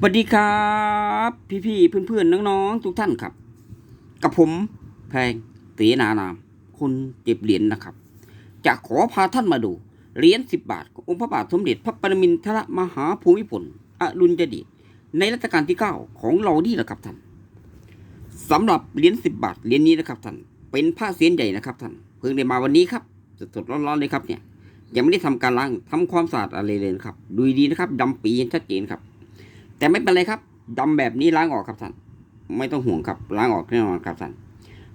สวัสดีครับ พี่ๆเพื่อนๆน้องๆทุกท่านครับ กับผมแพงเตนานาม คนเก็บเหรียญนะครับ จะขอพาท่านมาดูเหรียญสิบบาทขององค์พระบาทสมเด็จพระปรมินทรมหาภูมิพลอดุลยเดชในรัชกาลที่เก้าของเรานี่แหละครับท่านสำหรับเหรียญสิบบาทเหรียญนี้นะครับท่านเป็นผ้าเสียนใหญ่นะครับท่านเพิ่งได้มาวันนี้ครับสดๆร้อนๆเลยครับเนี่ยยังไม่ได้ทำการล้างทำความสะอาดอะไรเลยครับดูดีนะครับดำปีนชัดเจนครับ แต่ไม่เป็นไรครับดำแบบนี้ล้างออกครับท่าน ไม่ต้องห่วงครับล้างออกแน่นอนครับท่าน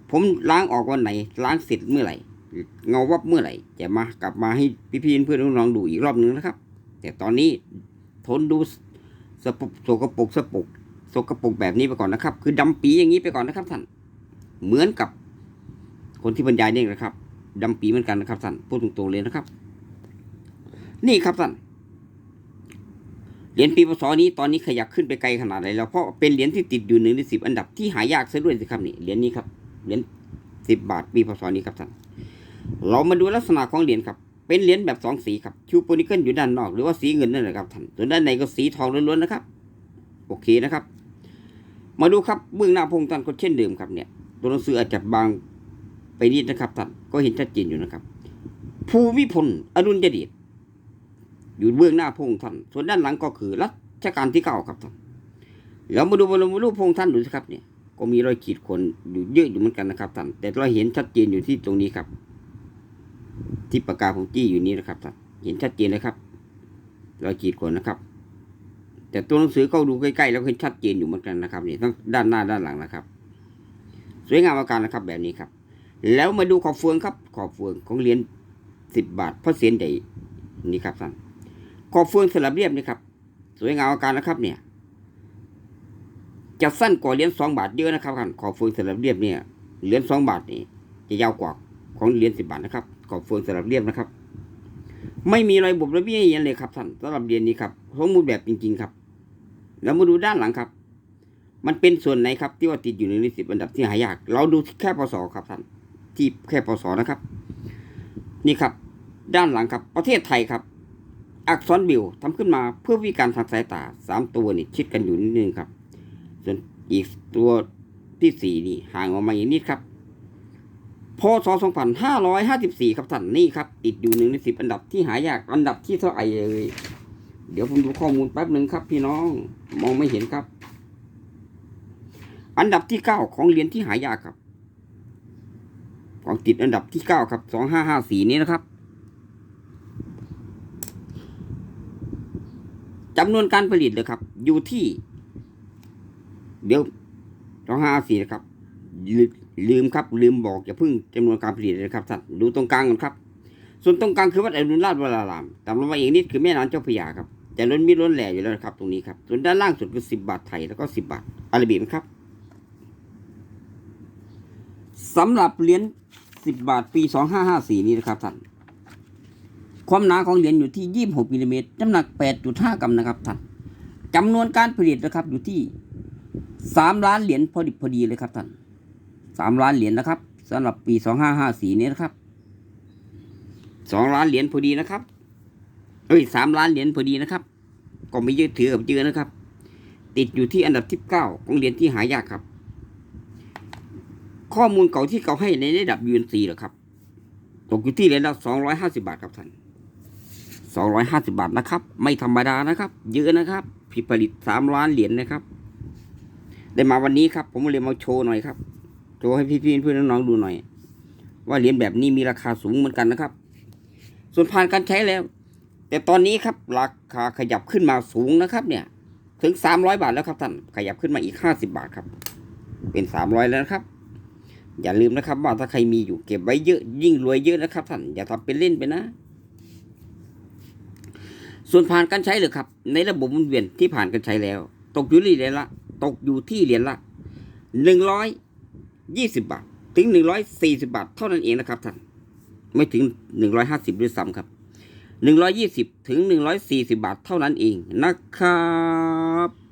ผมล้างออกวันไหน ล้างเสร็จเมื่อไหร่ เงาวับเมื่อไหร่ จะมากลับมาให้พี่ๆเพื่อนน้องๆดูอีกรอบนึงนะครับ แต่ตอนนี้ทนดูสปกสกปรกสปกสกปรกแบบนี้ไปก่อนนะครับ คือดำปีอย่างนี้ไปก่อนนะครับท่าน เหมือนกับคนที่บรรยายเนี่ยนะครับดำปีเหมือนกันนะครับท่านพูดตรงๆเลยนะครับ นี่ครับท่าน เหรียญปีพศนี้ตอนนี้ขยับขึ้นไปไกลขนาดไหนแล้วเพราะเป็นเหรียญที่ติดอยู่หนึ่งในสิบอันดับที่หายากซะด้วยสิครับนี่เหรียญนี้ครับเหรียญสิบบาทปีพศนี้ครับท่านเรามาดูลักษณะของเหรียญครับ เป็นเหรียญแบบสองสีครับชูโปนิเกิลอยู่ด้านนอกหรือว่าสีเงินนั่นแหละครับท่านส่วนด้านในก็สีทองล้วนๆนะครับ โอเคนะครับ มาดูครับเบื้องหน้าพงท่านก็เช่นเดิมครับเนี่ย ตัวหนังสืออาจจะบางไปนิดนะครับท่านก็เห็นชัดเจนอยู่นะครับ ภูมิพลอดุลยเดช อยู่เบื้องหน้าพระองค์ท่านส่วนด้านหลังก็คือรัชกาลที่เก้าครับท่านแล้วมาดูบรมรูปพระองค์ท่านดูสิครับเนี่ยก็มีรอยขีดข่วนอยู่เยอะอยู่เหมือนกันนะครับท่านแต่เราเห็นชัดเจนอยู่ที่ตรงนี้ครับ ที่ปากกาผมจี้อยู่นี้นะครับท่านเห็นชัดเจนเลยครับรอยขีดข่วนนะครับ แต่ตัวหนังสือก็ดูใกล้ๆแล้วเห็นชัดเจนอยู่เหมือนกันนะครับนี่ทั้งด้านหน้าด้านหลังนะครับ สวยงามอาการนะครับแบบนี้ครับ แล้วมาดูขอบเฟืองครับ ขอบเฟืองของเหรียญสิบบาทพระเศียรใหญ่นี่ครับท่าน ขอบเฟืองสลับเรียบนี่ครับ สวยงามอาการนะครับ เนี่ย จะสั้นกว่าเหรียญสองบาทเยอะนะครับท่านขอบเฟืองสลับเรียบเนี่ยเหรียญสองบาทนี่จะยาวกว่าของเหรียญสิบบาทนะครับ ขอบเฟืองสลับเรียบนะครับ ไม่มีรอยบุบระเบี้ยเย็นเลยครับท่านสำหรับเหรียญนี้ครับสมมูลแบบจริง ๆครับ แล้วมาดูด้านหลังครับ มันเป็นส่วนไหนครับ ที่ว่าติดอยู่ในสิบอันดับที่หายาก เราดูแค่พศครับท่านที่แค่พศนะครับ นี่ครับ ด้านหลังครับ ประเทศไทยครับ อักษรบิวทำขึ้นมาเพื่อวิการทางสายตาสามตัวนี่ชิดกันอยู่นิดนึงครับ ส่วนอีกตัวที่สี่นี่ห่างออกมาอีกนิดครับพศสองพันห้าร้อยห้าสิบสี่ครับท่านนี่ครับ ติดอยู่หนึ่งในสิบอันดับที่หายากอันดับที่เท่าไหร่เลย เดี๋ยวผมดูข้อมูลแป๊บหนึ่งครับ พี่น้องมองไม่เห็นครับ อันดับที่เก้าของเหรียญที่หายากครับ ของติดอันดับที่เก้าครับสองห้าห้าสี่นี้นะครับ จำนวนการผลิตเลยครับ อยู่ที่ เดี๋ยวสองห้าสี่นะครับ ลืมครับ ลืมบอกอย่าเพิ่งจำนวนการผลิตเลยครับท่านดูตรงกลางก่อนครับ ส่วนตรงกลางคือวัดอรุณราชวรารามตามลงมาอีกนิดคือแม่น้ำเจ้าพระยาครับจะล้นมีล้นแหล่อยู่แล้วนะครับตรงนี้ครับ ส่วนด้านล่างสุดคือสิบบาทไทยแล้วก็สิบบาทอาราบิกนะครับสำหรับเหรียญสิบบาทปีสองห้าห้าสี่นี้นะครับท่าน ความหนาของเหรียญอยู่ที่ 26มิลลิเมตรน้ำหนัก 8.5 กรัมนะครับท่านจำนวนการผลิตนะครับอยู่ที่ 3 ล้านเหรียญพอดิบพอดีเลยครับท่าน3ล้านเหรียญนะครับสำหรับปี 2554 นี้นะครับ 2 ล้านเหรียญพอดีนะครับเอ้ย3ล้านเหรียญพอดีนะครับ ก็ไม่เยอะถือกับเยอะนะครับ ติดอยู่ที่อันดับที่9ของเหรียญที่หายากครับ ข้อมูลเก่าที่เขาให้ในระดับ UNC เหรอครับตกอยู่ที่เหรียญละ250 บาทครับท่าน สองร้อยห้าสิบาทนะครับ ไม่ธรรมดานะครับ เยอะนะครับผิดผลิตสามล้านเหรียญนะครับ ได้มาวันนี้ครับ ผมเลยมาโชว์หน่อยครับโชว์ให้พี่ๆเพื่อนน้องๆดูหน่อย ว่าเหรียญแบบนี้มีราคาสูงเหมือนกันนะครับ ส่วนผ่านการใช้แล้ว แต่ตอนนี้ครับราคาขยับขึ้นมาสูงนะครับ เนี่ย ถึงสามร้อยบาทแล้วครับท่านขยับขึ้นมาอีกห้าสิบาทครับ เป็นสามร้อยแล้วนะครับอย่าลืมนะครับว่าถ้าใครมีอยู่เก็บไว้เยอะยิ่งรวยเยอะนะครับท่านอย่าทำเป็นเล่นไปนะ ส่วนผ่านการใช้หรือครับ ในระบบหมุนเวียนที่ผ่านการใช้แล้ว ตกอยู่ที่เหรียญละตกอยู่ที่เหรียญละหนึ่งร้อยยี่สิบาท ถึงหนึ่งร้อยสี่สิบาท เท่านั้นเองนะครับท่านไม่ถึงหนึ่งร้อยห้าสิบด้วยซ้ำครับหนึ่งร้อยยี่สิบถึงหนึ่งร้อยสี่สิบาทเท่านั้นเองนะครับ